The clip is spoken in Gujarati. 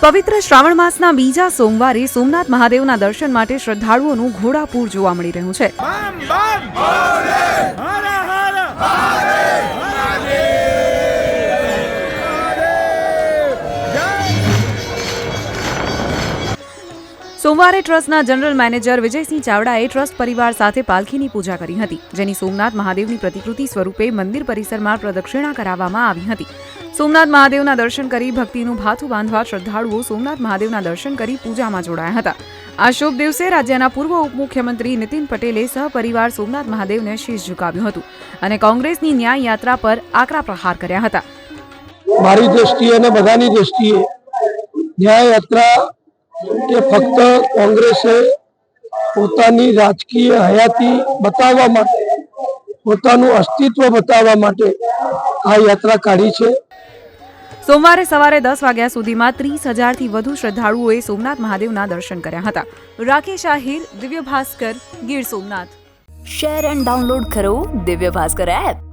પવિત્ર શ્રાવણ માસના બીજા સોમવારે સોમનાથ મહાદેવના દર્શન માટે શ્રદ્ધાળુઓનું ઘોડાપૂર જોવા મળી રહ્યું છે. સોમવારે ટ્રસ્ટના જનરલ મેનેજર વિજયસિંહ ચાવડાએ ટ્રસ્ટ પરિવાર સાથે પાલખીની પૂજા કરી હતી જેની સોમનાથ મહાદેવની પ્રતિકૃતિ સ્વરૂપે મંદિર પરિસરમાં પ્રદક્ષિણા કરાવવામાં આવી હતી. સોમનાથ મહાદેવના દર્શન કરી ભક્તિનું ભાથું બાંધવા શ્રદ્ધાળુઓ સોમનાથ મહાદેવના દર્શન કરી પૂજામાં જોડાયા હતા. આ શુભ દિવસે રાજ્યના પૂર્વ ઉપમુખ્યમંત્રી નીતિન પટેલે સહપરિવાર સોમનાથ મહાદેવને શીશ ઝુકાવ્યું હતું અને કોંગ્રેસની ન્યાય યાત્રા પર આકરા પ્રહાર કર્યા હતા. મારી દ્રષ્ટિએ અને બધાની દ્રષ્ટિએ ન્યાય યાત્રા કે ફક્ત કોંગ્રેસે પોતાની રાજકીય હયાતી બતાવવા માટે, પોતાનું અસ્તિત્વ બતાવવા માટે આ યાત્રા કાઢી છે. સોમવારે સવારે દસ વાગ્યા સુધીમાં ત્રીસ હજારથી વધુ શ્રદ્ધાળુઓએ સોમનાથ મહાદેવના દર્શન કર્યા હતા. Rakesh Ahir, Divya Bhaskar, Gir Somnath. Share and download કરો દિવ્ય ભાસ્કર એપ